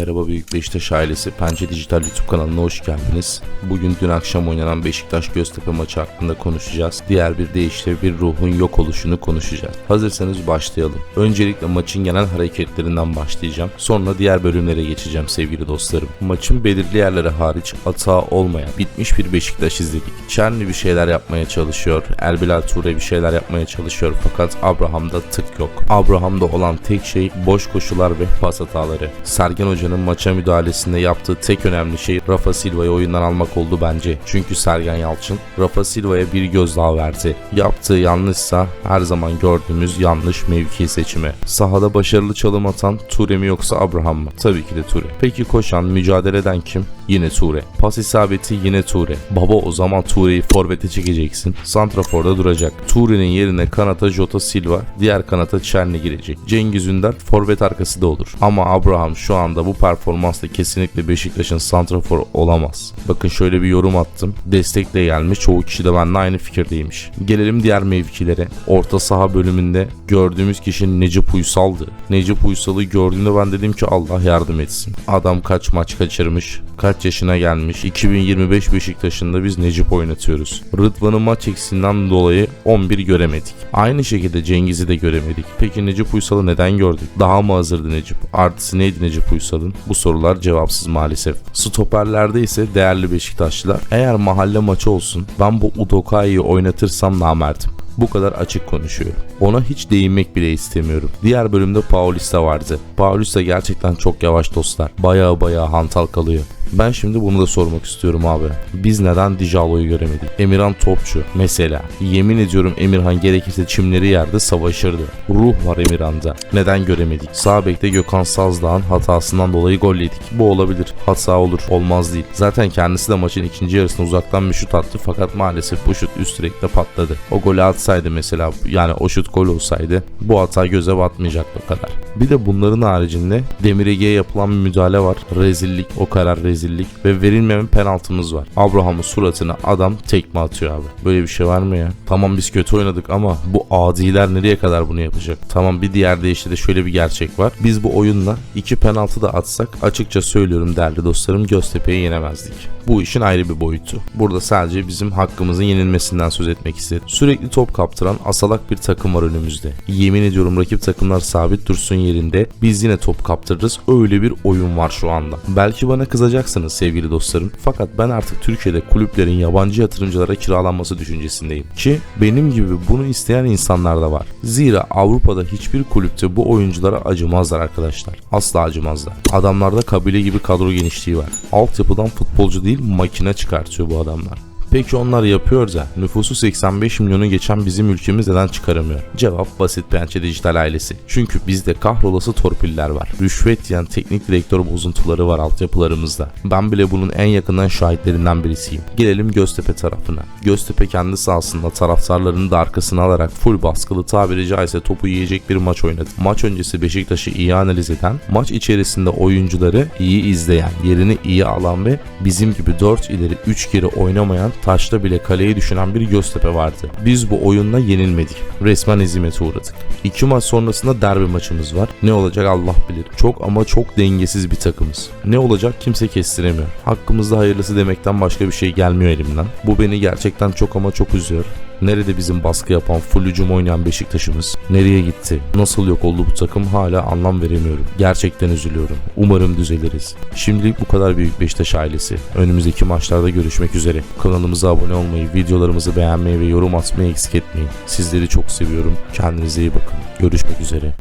Merhaba Büyük Beşiktaş ailesi. Pençe Dijital YouTube kanalına hoş geldiniz. Bugün dün akşam oynanan Beşiktaş Göztepe maçı hakkında konuşacağız. Diğer bir deyişle bir ruhun yok oluşunu konuşacağız. Hazırsanız başlayalım. Öncelikle maçın genel hareketlerinden başlayacağım. Sonra diğer bölümlere geçeceğim sevgili dostlarım. Maçın belirli yerleri hariç hata olmayan bitmiş bir Beşiktaş izledik. Çerni bir şeyler yapmaya çalışıyor. Erbilal Ture bir şeyler yapmaya çalışıyor fakat Abraham'da tık yok. Abraham'da olan tek şey boş koşular ve pas hataları. Sergen Hoca'nın maça müdahalesinde yaptığı tek önemli şey Rafa Silva'yı oyundan almak oldu bence. Çünkü Sergen Yalçın Rafa Silva'ya bir göz daha verdi. Yaptığı yanlışsa her zaman gördüğümüz yanlış mevki seçimi. Sahada başarılı çalım atan Ture mi yoksa Abraham mı? Tabii ki de Ture. Peki koşan, mücadele eden kim? Yine Ture. Pas isabeti yine Ture. Baba o zaman Ture'yi forvete çekeceksin. Santrafor'da duracak. Ture'nin yerine kanata Jota Silva, diğer kanata Çerni girecek. Cengiz Ünder forvet arkası da olur. Ama Abraham şu anda bu performansla kesinlikle Beşiktaş'ın santrafor olamaz. Bakın şöyle bir yorum attım. Destekle gelmiş. Çoğu kişi de benimle aynı fikirdeymiş. Gelelim diğer mevkilere. Orta saha bölümünde gördüğümüz kişi Necip Uysal'dı. Necip Uysal'ı gördüğümde ben dedim ki Allah yardım etsin. Adam kaç maç kaçırmış, kaç yaşına gelmiş. 2025 Beşiktaş'ında biz Necip oynatıyoruz. Rıdvan'ın maç eksiğinden dolayı 11 göremedik. Aynı şekilde Cengiz'i de göremedik. Peki Necip Uysal'ı neden gördük? Daha mı hazırdı Necip? Artısı neydi Necip Uysal'ın? Bu sorular cevapsız maalesef. Stoperlerde ise değerli Beşiktaşlılar. Eğer mahalle maçı olsun ben bu Udokai'yi oynatırsam namerdim. Bu kadar açık konuşuyorum. Ona hiç değinmek bile istemiyorum. Diğer bölümde Paulista vardı. Paulista gerçekten çok yavaş dostlar. Baya baya hantal kalıyor. Ben şimdi bunu da sormak istiyorum abi. Biz neden Dijalo'yu göremedik? Emirhan Topçu mesela. Yemin ediyorum Emirhan gerekirse çimleri yerde savaşırdı. Ruh var Emirhan'da. Neden göremedik? Sağ bekte Gökhan Sazdağ'ın hatasından dolayı gol yedik. Bu olabilir. Hata olur. Olmaz değil. Zaten kendisi de maçın ikinci yarısında uzaktan bir şut attı fakat maalesef bu şut üst direkte patladı. O golü atsaydı mesela yani o şut gol olsaydı bu hata göze batmayacaktı o kadar. Bir de bunların haricinde Demir Ege'ye yapılan bir müdahale var. Rezillik, o kadar rezillik ve verilmeyen penaltımız var. Abraham'ın suratına adam tekme atıyor abi. Böyle bir şey var mı ya? Tamam biz kötü oynadık ama bu adiler nereye kadar bunu yapacak? Tamam bir diğer deyişle de şöyle bir gerçek var. Biz bu oyunla iki penaltı da atsak açıkça söylüyorum değerli dostlarım Göztepe'yi yenemezdik. Bu işin ayrı bir boyutu. Burada sadece bizim hakkımızın yenilmesinden söz etmek istedim. Sürekli top kaptıran asalak bir takım var önümüzde. Yemin ediyorum rakip takımlar sabit dursun yerinde. Biz yine top kaptırırız. Öyle bir oyun var şu anda. Belki bana kızacaksınız sevgili dostlarım. Fakat ben artık Türkiye'de kulüplerin yabancı yatırımcılara kiralanması düşüncesindeyim. Ki benim gibi bunu isteyen insanlar da var. Zira Avrupa'da hiçbir kulüpte bu oyunculara acımazlar arkadaşlar. Asla acımazlar. Adamlarda kabile gibi kadro genişliği var. Altyapıdan futbolcu değil makine çıkartıyor bu adamlar. Peki onlar yapıyor da nüfusu 85 milyonu geçen bizim ülkemiz neden çıkaramıyor? Cevap basit pençe dijital ailesi. Çünkü bizde kahrolası torpiller var. Rüşvet yiyen teknik direktör bozuntuları var altyapılarımızda. Ben bile bunun en yakından şahitlerinden birisiyim. Gelelim Göztepe tarafına. Göztepe kendi sahasında taraftarlarını da arkasına alarak full baskılı tabiri caizse topu yiyecek bir maç oynadı. Maç öncesi Beşiktaş'ı iyi analiz eden, maç içerisinde oyuncuları iyi izleyen, yerini iyi alan ve bizim gibi 4 ileri 3 geri oynamayan taşta bile kaleyi düşünen bir Göztepe vardı. Biz bu oyunla yenilmedik. Resmen hizmete uğradık. İki maç sonrasında derbi maçımız var. Ne olacak Allah bilir. Çok ama çok dengesiz bir takımız. Ne olacak kimse kestiremiyor. Hakkımızda hayırlısı demekten başka bir şey gelmiyor elimden. Bu beni gerçekten çok ama çok üzüyor. Nerede bizim baskı yapan, full hücum oynayan Beşiktaş'ımız? Nereye gitti? Nasıl yok oldu bu takım hala anlam veremiyorum. Gerçekten üzülüyorum. Umarım düzeliriz. Şimdilik bu kadar büyük Beşiktaş ailesi. Önümüzdeki maçlarda görüşmek üzere. Kanalımıza abone olmayı, videolarımızı beğenmeyi ve yorum atmayı eksik etmeyin. Sizleri çok seviyorum. Kendinize iyi bakın. Görüşmek üzere.